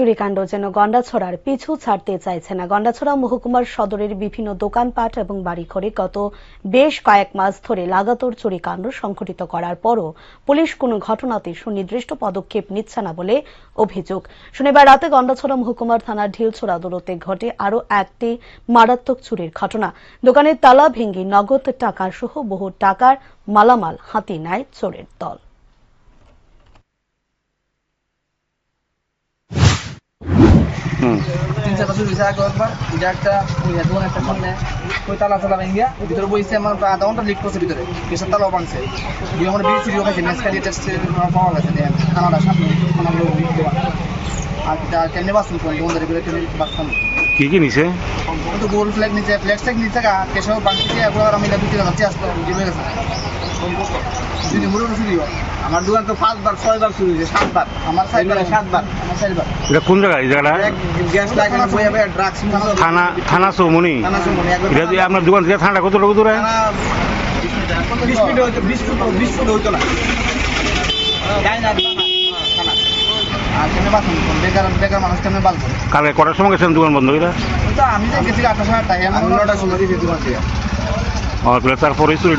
চুরিকাণ্ড যেন গন্ডাছড়ার পিছু ছাড়তে চাইছে না। গন্ডাছড়া মহকুমার সদরের বিভিন্ন দোকানপাট এবং বাড়িঘরে গত বেশ কয়েক মাস ধরে লাগাতার চুরিকাণ্ড সংঘটিত করার পরও পুলিশ কোনো ঘটনাতে সুনির্দিষ্ট পদক্ষেপ নিচ্ছে না বলে অভিযোগ। শনিবার রাতে গন্ডাছড়া মহকুমার থানার ঢিলছড়া দূরত্বে ঘটে আরও একটি মারাত্মক চুরির ঘটনা। দোকানের তালা ভেঙে নগদ টাকা সহ বহু টাকার মালামাল হাতি নেয় চোরের দল। তিন চার বছর হয়েছে আগে একবার। এটা একটা দোকান একটা সামনে। ওই তালা তালা ভেঙে ভিতরে বইছে আমার আধা ঘণ্টা লিক করছে ভিতরে। পেশার তালাও ভাঙছে। দিয়ে আমার বিড়ি চিড়িও খাইছে মেসকা দিয়ে টেস্ট পাওয়া গেছে খানাটা সামনে খানাগুলো দোকান আর কেমনি বাঁচুন কোন করে কেমনি বাঁচতাম কি কি নিছে? তো গোল ফ্ল্যাগ নিচে ফ্ল্যাগ ট্যাগ নিচে গা কেশব বাংলাদেশে একবার আমি দুটি যাচ্ছি আসতো জিমে গেছে আমার দোকান তো পাঁচবার ছয়বার শুরু হয়েছে সাতবার। আমার সাতবার আমার সাইডবার এটা কোন জায়গা এই জায়গাটা? এক গ্যাস লাগানো বইয়া বইয়া ড্রাগস থানা থানা চৌমনি থানা সুমনি একবার এটা দিয়ে আপনার দোকান থেকে থানাটা কত লোক দূরে বিশ ফুট হইতো বিশ ফুট বিশ ফুট হইতো না। কালকে কটার সময় গেছেন দোকান বন্ধ করে? তো আমি যে গেছি আটটা সাড়ে আটটায় আমি নটার সময় দিয়েছি দোকান থেকে। তারপরে চুরি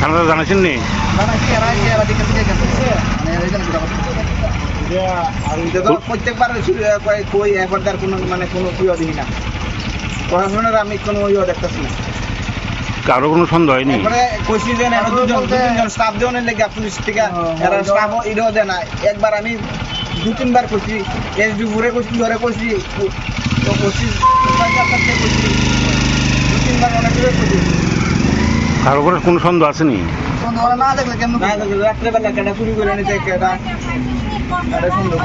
থানাটা জানাইছেন নি? না না কেরা কেরা দিকে থেকে গেছে। মানে প্রত্যেকবার শুরু কয় কই একবার তার কোনো মানে কোনো ইয়ে দিই না। প্রশাসনের আমি কোনো ইয়ে দেখতেছি না। কারও কোনো সন্দেহ হয়নি? কইছি যে না এরা দুজন দু তিনজন স্টাফ দেওয়ার লেগে পুলিশ থেকে এরা স্টাফ এটাও দেয় না। একবার আমি দু তিনবার কইছি এসডি ঘুরে কইছি ধরে কইছি তো কইছি কইছি দু তিনবার অনেক দূরে কইছি কারও করে কোনো সন্দেহ আসেনি না দেখলে কেমন না রাত্রেবেলা কেটা চুরি করে নিতে কেটা এটা সুন্দর